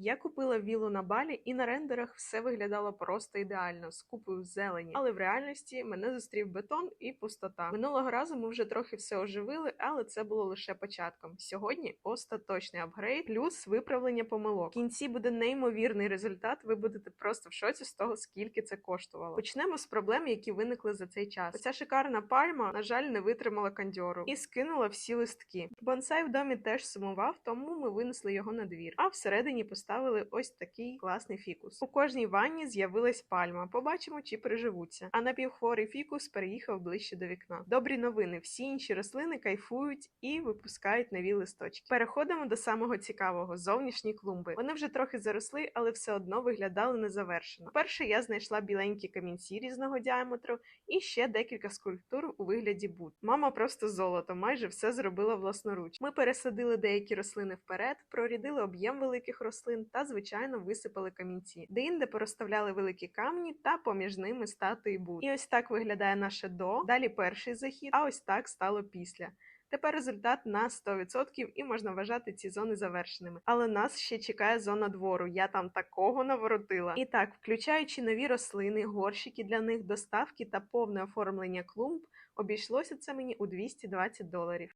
Я купила віллу на балі, і на рендерах все виглядало просто ідеально з купою зелені. Але в реальності мене зустрів бетон і пустота. Минулого разу ми вже трохи все оживили, але це було лише початком. Сьогодні остаточний апгрейд плюс виправлення помилок. В кінці буде неймовірний результат. Ви будете просто в шоці з того, скільки це коштувало. Почнемо з проблем, які виникли за цей час. Оця шикарна пальма, на жаль, не витримала кандьору і скинула всі листки. Бонсай в домі теж сумував, тому ми винесли його на двір. А всередині поставили ось такий класний фікус. У кожній ванні з'явилась пальма. Побачимо, чи приживуться. А напівхворий фікус переїхав ближче до вікна. Добрі новини. Всі інші рослини кайфують і випускають нові листочки. Переходимо до самого цікавого зовнішні клумби. Вони вже трохи заросли, але все одно виглядали незавершено. Перше я знайшла біленькі камінці різного діаметру і ще декілька скульптур у вигляді бут. Мама просто золото, майже все зробила власноруч. Ми пересадили деякі рослини вперед, прорідили об'єм великих рослин та, звичайно, висипали камінці. Де-інде порозставляли великі камні та поміж ними статуї Буд. І ось так виглядає наше до. Далі перший захід, а ось так стало після. Тепер результат на 100% і можна вважати ці зони завершеними. Але нас ще чекає зона двору. Я там такого наворотила. І так, включаючи нові рослини, горщики для них, доставки та повне оформлення клумб, обійшлося це мені у 220 доларів.